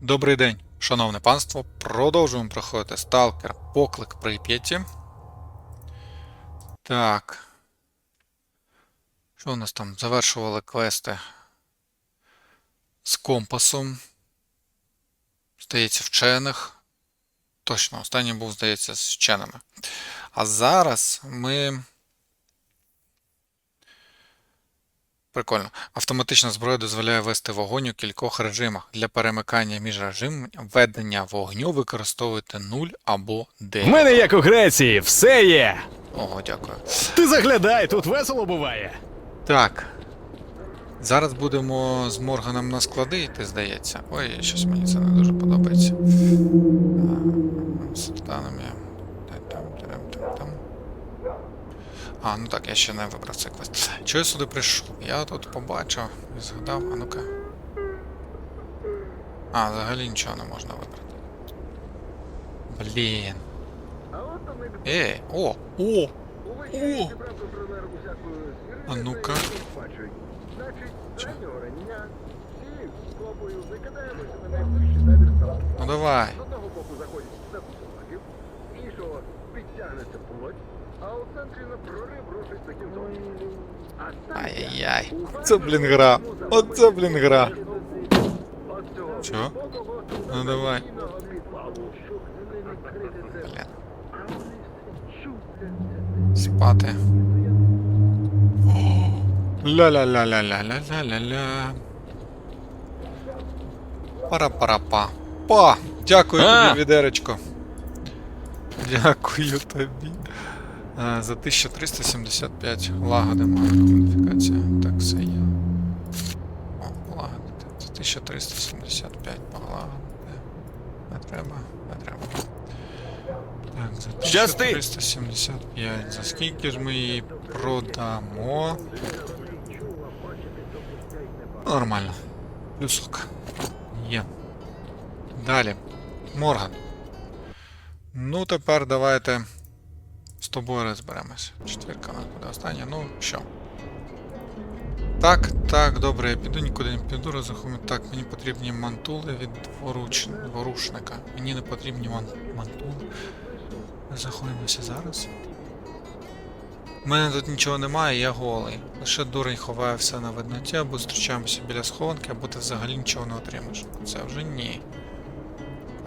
Добрий день, шановне панство. Продовжуємо проходити сталкер Поклик Прип'яті. Так. Що у нас там? Завершували квести з компасом. Здається, вчених. Точно, останній був, здається, з вченими. А зараз ми. Прикольно. Автоматична зброя дозволяє вести вогонь у кількох режимах. Для перемикання між режимами ведення вогню використовуйте 0 або В 9. мене, як у Греції, все є. Ого, дякую. Ти заглядай, тут весело буває. Так. Зараз будемо з Морганом на склади йти, здається. Ой, щось мені це не дуже подобається. А, З танами. Та-там, там-там. А, ну так, я ще не вибрав цей квест. Чого я сюди прийшов? Я тут побачив і згадав, а ну-ка. А, взагалі нічого не можна вибрати. Блін. Ей, о, о! О! А ну-ка. Ну давай. З одного боку заходять за з іншого підтягнеться плоть, а у центрі на прорив рушить за кінцом. А станція Ай-яй-яй. Це, блін, гра. Оце, блін, гра. Чо? Ну давай. Блін. Спати. Ля-ля-ля-ля-ля-ля-ля-ля-ля. Пара-пара-па. Па! Дякую тобі, відеречко. Дякую тобі. А, за 1375 лагодимо модифікація. Так, все є. О, полагодити. За 1375 полагодити. Не треба, не треба. Так, за 1375. За скільки ж ми її продамо? Ну, Нормально. Плюсок. Є. Далі. Морган. Ну, тепер давайте з тобою розберемось. Четвірка нас буде остання. Ну, що? Так, так, добре, я піду, нікуди не піду, розрахую. Так, мені потрібні мантули від дворуч... дворушника. Мені не потрібні ман... мантули. Заходимося зараз. У мене тут нічого немає, я голий. Лише дурень ховає все на видноті, або зустрічаємося біля схованки, або ти взагалі нічого не отримаєш. Це вже ні.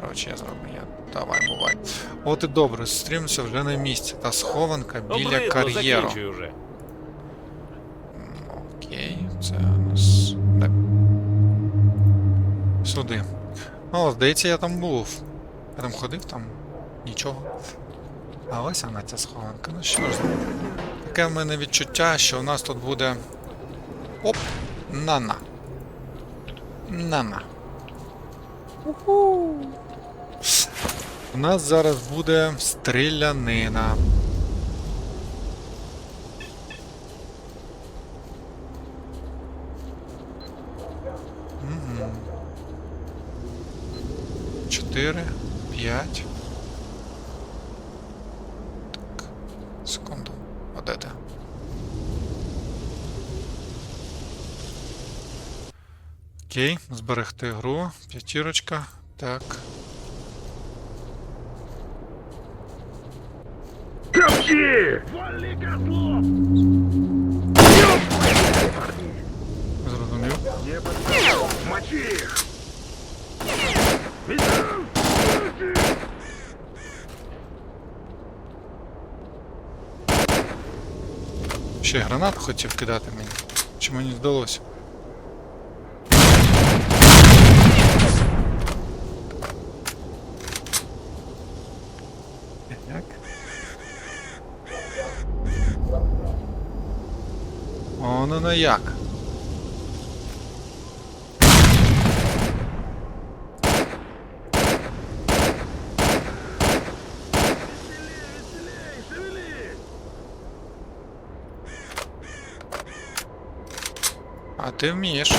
Коротше, я зроблю. Я... Давай, бувай. От і добре, зустрінемося вже на місці. Та схованка біля Обридло, кар'єру. закінчуй уже. Окей, це у нас. Так. Сюди. О, здається, я там був. Я там ходив, там нічого. А ось вона ця схованка. Ну що ж, таке в мене відчуття, що у нас тут буде. Оп! Нана. Нана. Уху. У нас зараз буде стрілянина. Мгм. Чотири, п'ять. Так, секунду. А? Окей, зберегти гру. П'ятірочка. Так. Помоги! Зрозумів. Мочи їх! Ще гранату хотів кидати мені. Чи мені вдалося? воно ну як. А ти вмієш.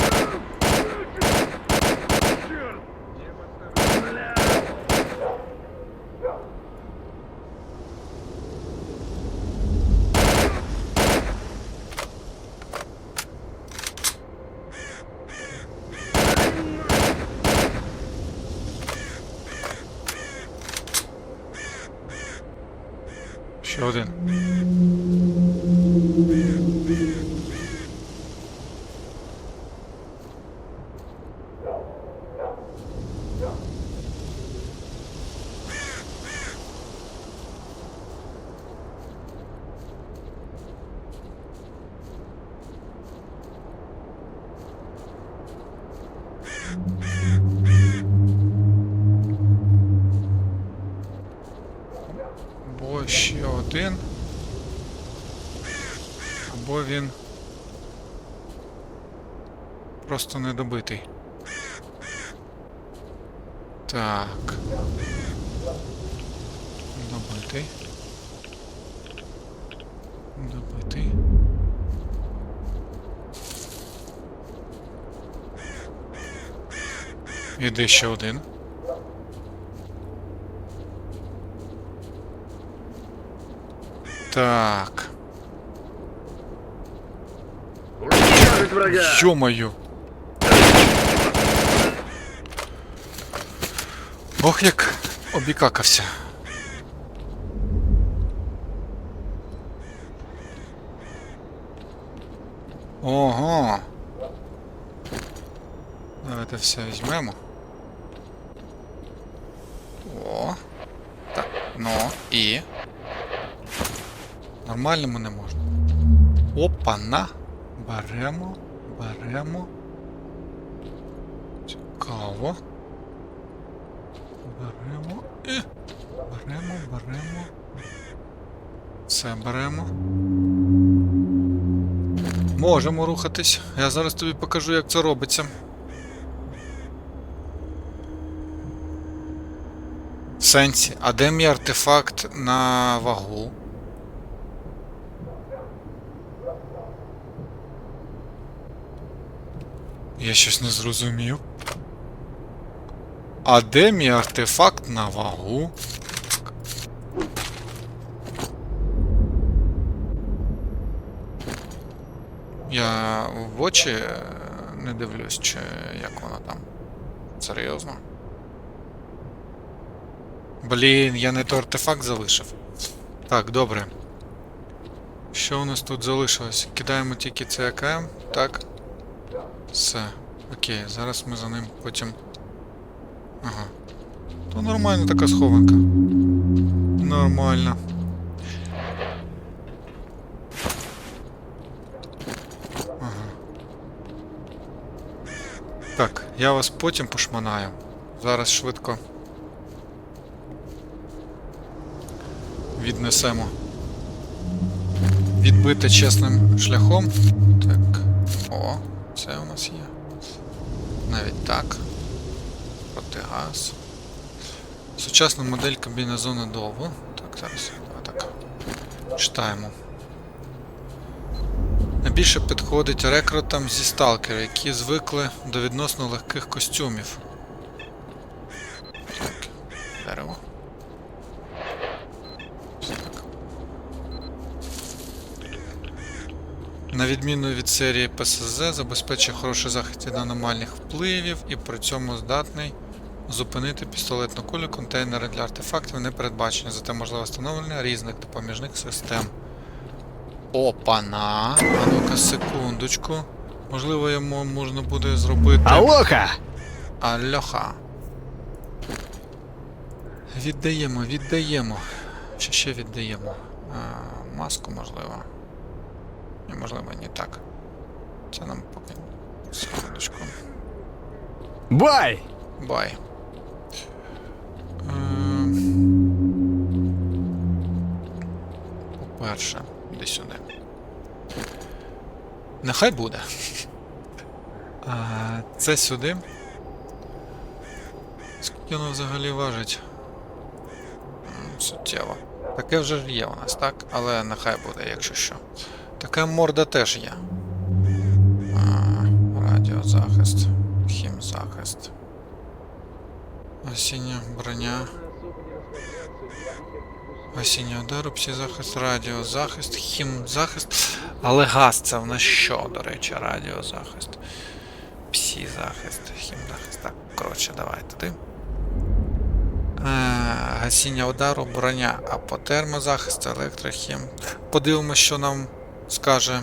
Ще один. Або ще один. Або він. Просто недобитий. Так. Добитий. Добитий. Іде ще один. Так. Ё-моё. Ох, як обікакався. Ого. Давайте все візьмемо. О. Так, ну і. Нормальному не можна. Опа-на. Беремо, беремо. Цікаво. Беремо і. Беремо, беремо. Це беремо. Можемо рухатись. Я зараз тобі покажу, як це робиться. Сенсі, а де мій артефакт на вагу? Я щось не зрозумів. А де мій артефакт на вагу? Я в очі не дивлюсь, чи як воно там. Серйозно? Блін, я не той артефакт залишив. Так, добре. Що у нас тут залишилось? Кидаємо тільки цей АКМ, так? Все. Окей, зараз ми за ним потім. Ага. То нормальна така схованка. Нормально. Ага. Так, я вас потім пошманаю. Зараз швидко. Віднесемо. Відбити чесним шляхом. Так. О, це у нас є. Навіть так. Протигаз. Сучасна модель комбінезону довго. Так, зараз. Давай так. Читаємо. Найбільше підходить рекрутам зі сталкера, які звикли до відносно легких костюмів. Так, дерево. Ось Так. На відміну від серії ПСЗ, забезпечує хороший захист від аномальних впливів і при цьому здатний зупинити пістолетну кулю, контейнери для артефактів не передбачені, зате можливе встановлення різних допоміжних систем. Опана! А ну-ка, секундочку. Можливо, йому можна буде зробити. Алоха! Альоха. Віддаємо, віддаємо. Що ще віддаємо? А, маску, можливо. Ні, можливо, не так. Це нам поки. Секундочку. Бай! Бай. Ем, По-перше, іди сюди. Нехай буде. А, це сюди. Скільки воно взагалі важить? Суттєво. Таке вже є у нас, так? Але нехай буде, якщо що. Така морда теж є. А, радіозахист, хімзахист. Осіння броня. Осінній удар, псі-захист, радіозахист, хімзахист. Але газ це в нас що, до речі, радіозахист. Псі-захист, хімзахист. Так, коротше, давай туди. гасіння удару, броня, а по термозахист, електрохім. Подивимось, що нам скаже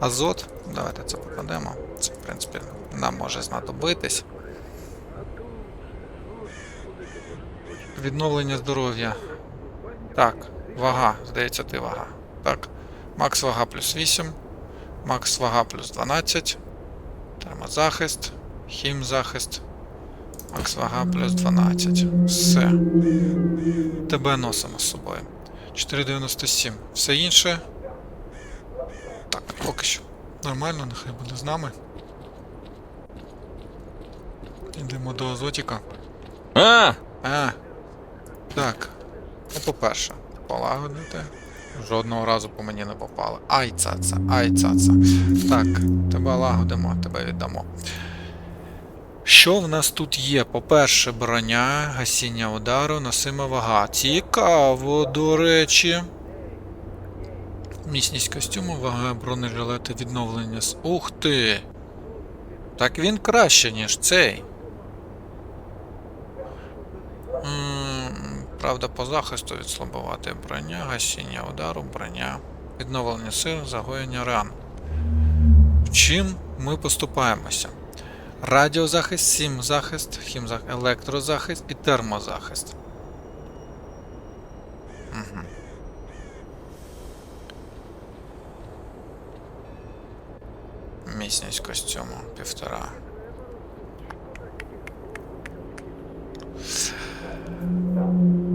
азот. Давайте це покладемо. Це, в принципі, нам може знадобитись. Відновлення здоров'я. Так, вага, здається, ти вага. Так. Макс вага плюс 8. Макс вага плюс 12. Термозахист. Хімзахист. Макс вага плюс 12. Все. Тебе носимо з собою. 4,97. Все інше. Поки що. Нормально, нехай буде з нами. Йдемо до Азотіка. А, А. Так. Ну, по-перше, полагодити. Жодного разу по мені не попали. Ай, цаца, ай, цаца. Так, тебе лагодимо, тебе віддамо. Що в нас тут є? По-перше, броня, гасіння удару, носима вага. Цікаво, до речі. Міцність костюму, вага бронежилета, відновлення. з- Ух ти! Так він краще, ніж цей. М, Правда, по захисту від слабоватої броня, гасіння удару, броня, відновлення сил, загоєння ран. Чим ми поступаємося? Радіозахист, сім-захист, хімзахист, електрозахист і термозахист. Угу. Міцність костюму півтора. М.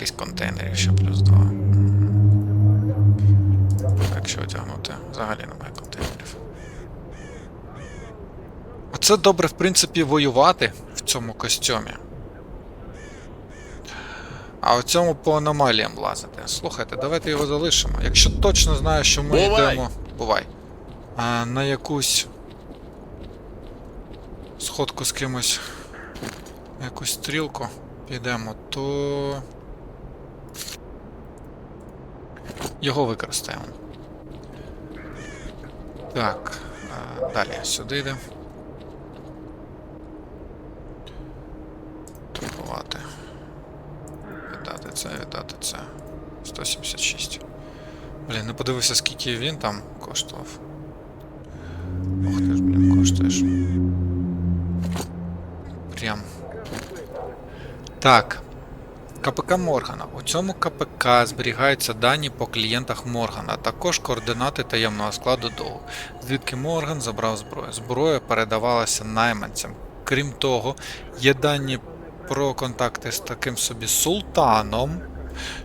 Кількість контейнерів ще плюс 2. Якщо одягнути, взагалі немає контейнерів. Оце добре, в принципі, воювати в цьому костюмі. А в цьому по аномаліям лазити. Слухайте, давайте його залишимо. Якщо точно знаю, що ми Бувай! йдемо. Бувай. А, на якусь сходку з кимось. на Якусь стрілку підемо, то. Його використаємо. Так. Далі сюди йде. Торгувати. Віддати це, віддати це. 176. Блін, не подивився, скільки він там коштував. Ох ти ж, блін, коштуєш. Прям. Так. КПК Моргана. У цьому КПК зберігаються дані по клієнтах Моргана, також координати таємного складу долу, звідки Морган забрав зброю. Зброя передавалася найманцям. Крім того, є дані про контакти з таким собі султаном.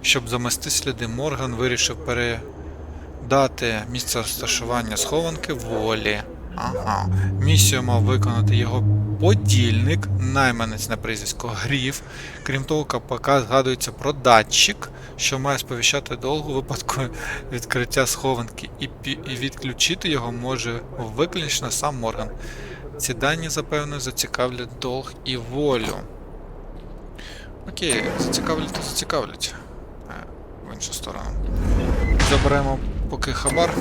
Щоб замести сліди, Морган вирішив передати місце розташування схованки волі. Ага. Місію мав виконати його подільник, найманець на прізвисько Гріф. Крім того, КПК згадується про датчик, що має сповіщати долг у випадку відкриття схованки, і, і відключити його може виключно сам Морган. Ці дані, запевне, зацікавлять долг і волю. Окей, зацікавлять, то зацікавлять. Е, В іншу сторону. Заберемо поки хабар.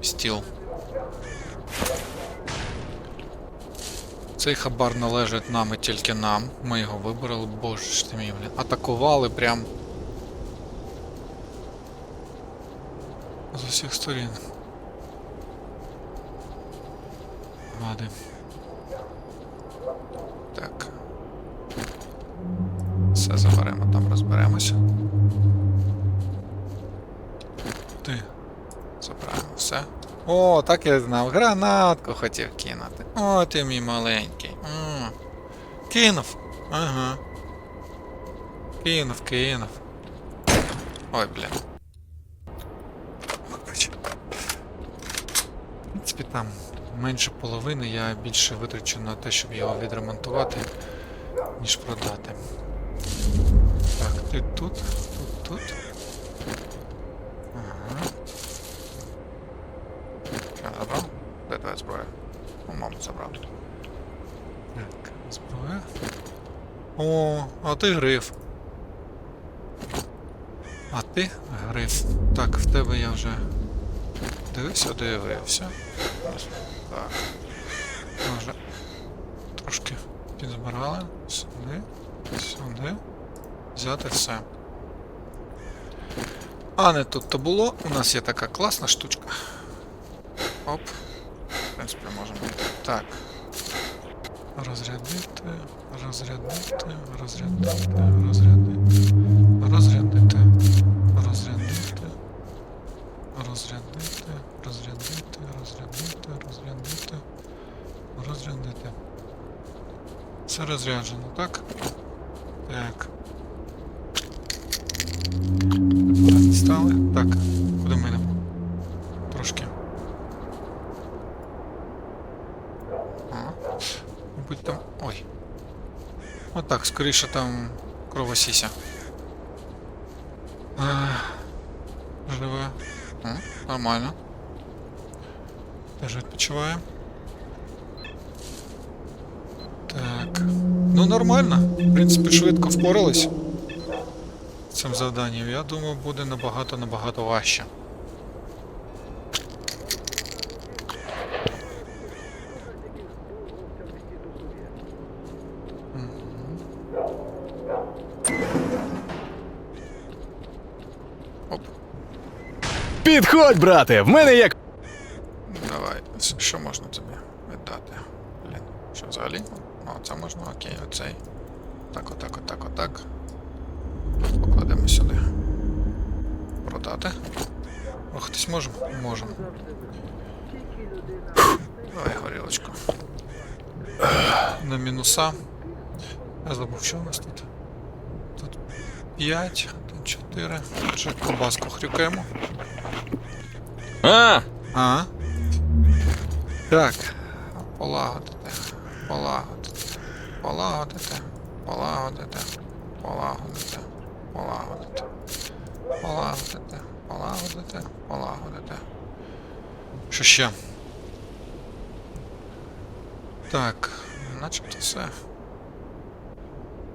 Стіл. Цей хабар належить нам і тільки нам. Ми його вибрали, боже ж ти мій, блін. Атакували прям. З усіх сторін. Гади. Так. Все заберемо, там розберемося. Ти. Забираємо все. О, так я знав. Гранатку хотів кинути. О, ти мій маленький. Кинув. Ага. Кинув, кинув. Ой, блін. Вибач. принципі, там менше половини я більше витрачу на те, щоб його відремонтувати, ніж продати. Так, ти тут, тут, тут. Ага. Я забрав? Де твоя зброя? Ну, мабуть, забрав. Так, зброя. О, а ти гриф. А ти гриф. Так, в тебе я вже дивився, дивився. Так. Може. Трошки підзбирали. Сюди. Сюди. Взяти все. А не тут то було. У нас є така класна штучка. Оп. В принципі, можемо. Так. Розрядити, розрядити, розрядити, розрядити, розрядити, розрядити, розрядити, розрядити, розрядити, розрядити, розрядити. Це розряджено? Так. Так, стали. Так, куди ми йдемо? Трошки. Ага. Мабуть там. Ой. Отак, скоріше там кровосіся. Живе. О, нормально. Теж відпочиває. Так. Ну нормально. В принципі, швидко впорались з цим завданням. Я думаю, буде набагато-набагато важче. Оп. Підходь, брате, в мене як. Давай, що можна тобі віддати? Блін, що взагалі? О, це можна, окей, оцей. Так, отак, отак, отак. Покладемо сюди. Продати. Рухатись можемо? Можемо. Давай горілочку. На мінуса. Я забув, що у нас тут? Тут 5, тут 4. Ще колбаску хрюкаємо. А, А? Так. Полагодити. Полагодити. Полагодити. Полагодити. Полагодити. Полагодити. Полагодити. Полагодити. Полагодити. Що ще? Так, начебто все.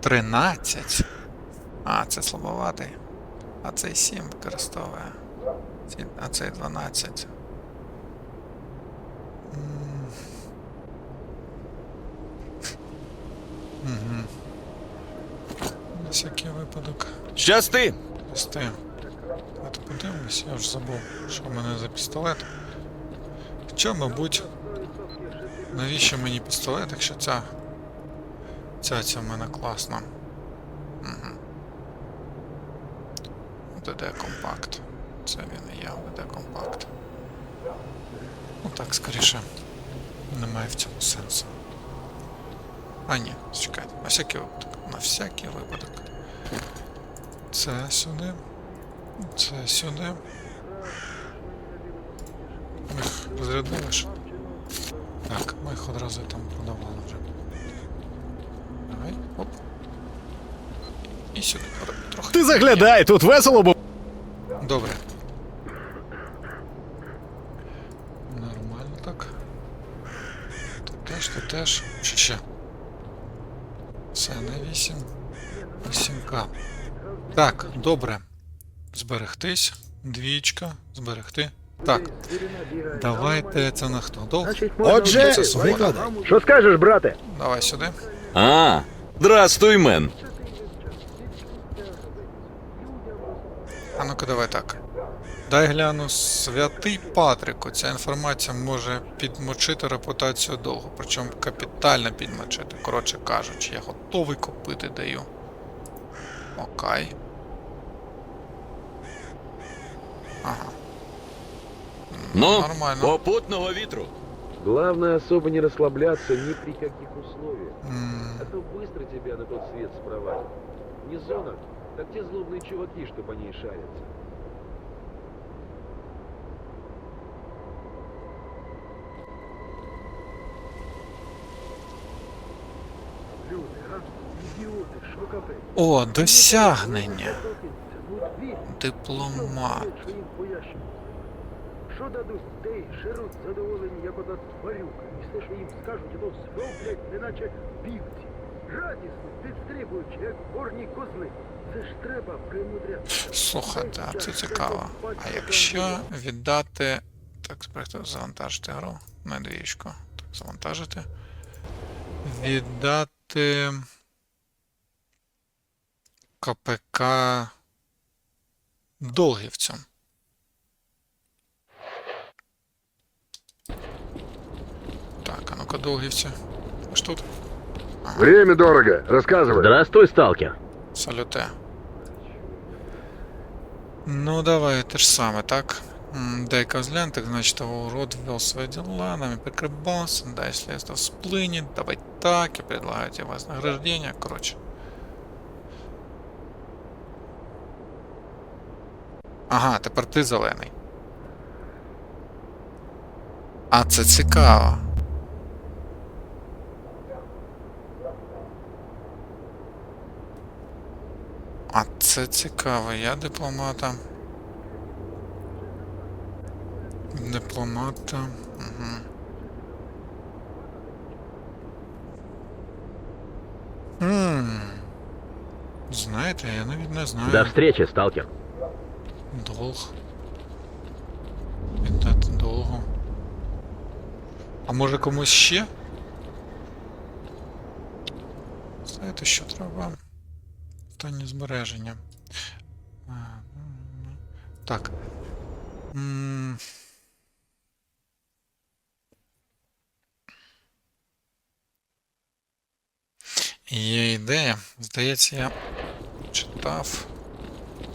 13. А, це слабоватий. А цей 7 використовує. Ці- А цей 12. Угу. На всякий випадок. щасти! Пусти. Давайте подивимось, я вже забув, що в мене за пістолет. Хоча, мабуть, навіщо мені пістолет, якщо ця. Ця ця в мене класна. Угу. ДД компакт. Це він і ДД компакт. Ну так, скоріше. Немає в цьому сенсу. А ні, чекайте, на всякий випадок. На всякий випадок. Це сюди. Це сюди. Ми їх розрядили ж. Так, ми їх одразу там продавали вже. Давай, оп. І сюди, ро- трохи. Ти заглядай, тут весело бу. Добре. Нормально так. Ти теж. Що ще? Все, на 8. 8К. Так, добре. Зберегтись. Двічка. Зберегти. Так. Давайте це на хто? Довго? Отже, Це. Що скажеш, брате? Давай сюди. А, здрастуй, мен. А ну-ка давай так. Дай гляну святий Патрику. Ця інформація може підмочити репутацію довго, причому капітально підмочити. Коротше кажучи, я готовий купити даю. Окей. Ага. Ну, Нормально. попутного вітру. Главное особо не расслабляться ни при каких условиях. М, А то быстро тебя на тот свет спровадят. Не зона, так те злобные чуваки, что по ней шарятся. О, досягнення. Дипломат. що дадуть те шеруть задоволені, як ота тварюка. І все, що їм скажуть, то зроблять, неначе півці. Радісно, підстрибуючи, як горні козли. Це ж треба примудрятися. Слухайте, а це цікаво. А якщо віддати. Так, спробуйте завантажити гру на. Так, завантажити. Віддати. КПК Долгівцям. Так, а ну-ка, Долгівці. Ви ж тут? Время дорого, рассказывай. Здравствуй, сталкер. Салюте. Ну, давай те ж саме, так? М, Дай козлян, так значит, его урод вел свои дела, нами прикрывался, дай следство всплынет, давай так, я предлагаю тебе вознаграждение, короче. Ага, тепер ти зелений. А це цікаво. А це цікаво, я дипломата. Дипломата. Угу. Знаєте, я навіть не знаю. До встречи, сталкер. Долг. Віддати долгу. А може комусь ще? Знаєте, що треба? Останнє збереження. Так. М. Є ідея. Здається, я читав.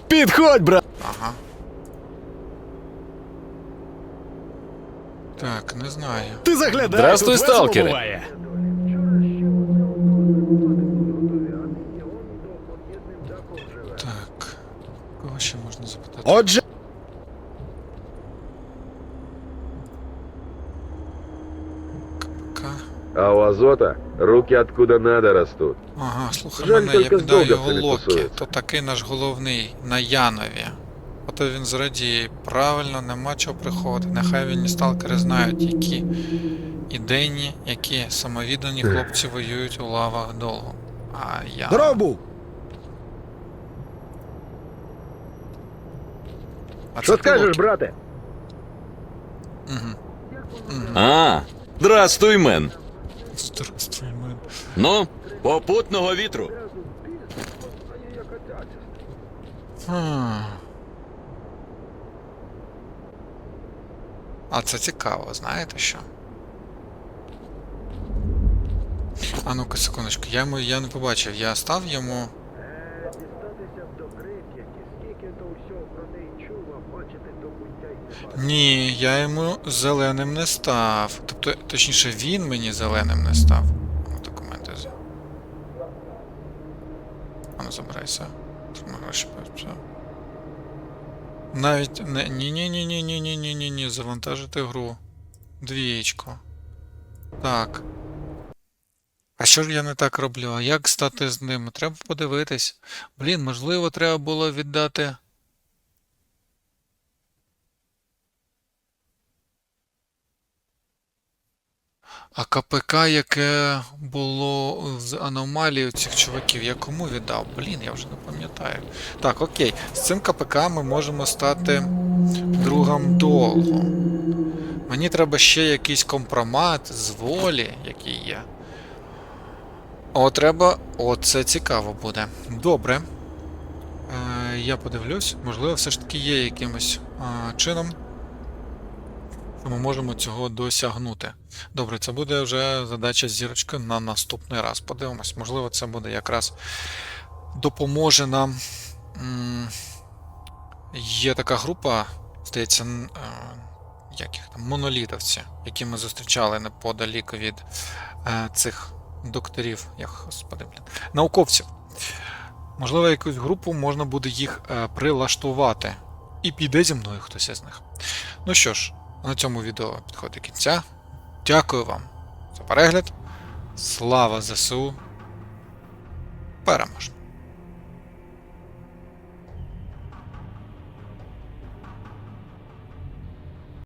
Підходь, брат! Ага. Так, не знаю. Ти заглядай, Здравствуй, тут весело сталкери. буває. Так. Кого ще можна запитати? Отже, Азота руки откуда надо растут. Ага, слухай Жаль, мене, я піддав його Локі. То такий наш головний на Янові. Ото він зрадіє. Правильно, нема чого приходити. Нехай вільні сталкери знають, які ідейні, які самовіддані хлопці воюють у лавах довго. А я. здоров був! А Що скажеш, брате? Угу. Угу. А, здрастуй, мен. Здравствуй, мен. Ну, попутного вітру. Хм. А це цікаво, знаєте що? А ну-ка, секундочку, я, йому, я не побачив, я став йому. Дістатися до креп'яті, скільки то всього про неї чув, а бачити до буття й не бачив. Ні, я йому зеленим не став. Тобто, точніше, він мені зеленим не став. Ну, документи з. А ну забирайся. Навіть не. Ні, ні, ні, ні, ні, ні, ні, ні, ні, завантажити гру. Двієчко. Так. А що ж я не так роблю? А як стати з ним? Треба подивитись. Блін, можливо, треба було віддати. А КПК, яке було з аномалією цих чуваків, я кому віддав? Блін, я вже не пам'ятаю. Так, окей. З цим КПК ми можемо стати другом довго. Мені треба ще якийсь компромат з волі, який є. О, треба. О, це цікаво буде. Добре. Е, я подивлюсь, можливо, все ж таки є якимось е, чином. Ми можемо цього досягнути. Добре, це буде вже задача зірочки на наступний раз. Подивимось, можливо, це буде якраз допоможе нам. Є така група, здається, е, як їх там, монолітовці, які ми зустрічали неподалік від е, цих докторів, як господи, науковців. Можливо, якусь групу можна буде їх е, прилаштувати. І піде зі мною хтось із них. Ну що ж, на цьому відео підходить кінця. Дякую вам за перегляд. Слава ЗСУ. Переможемо!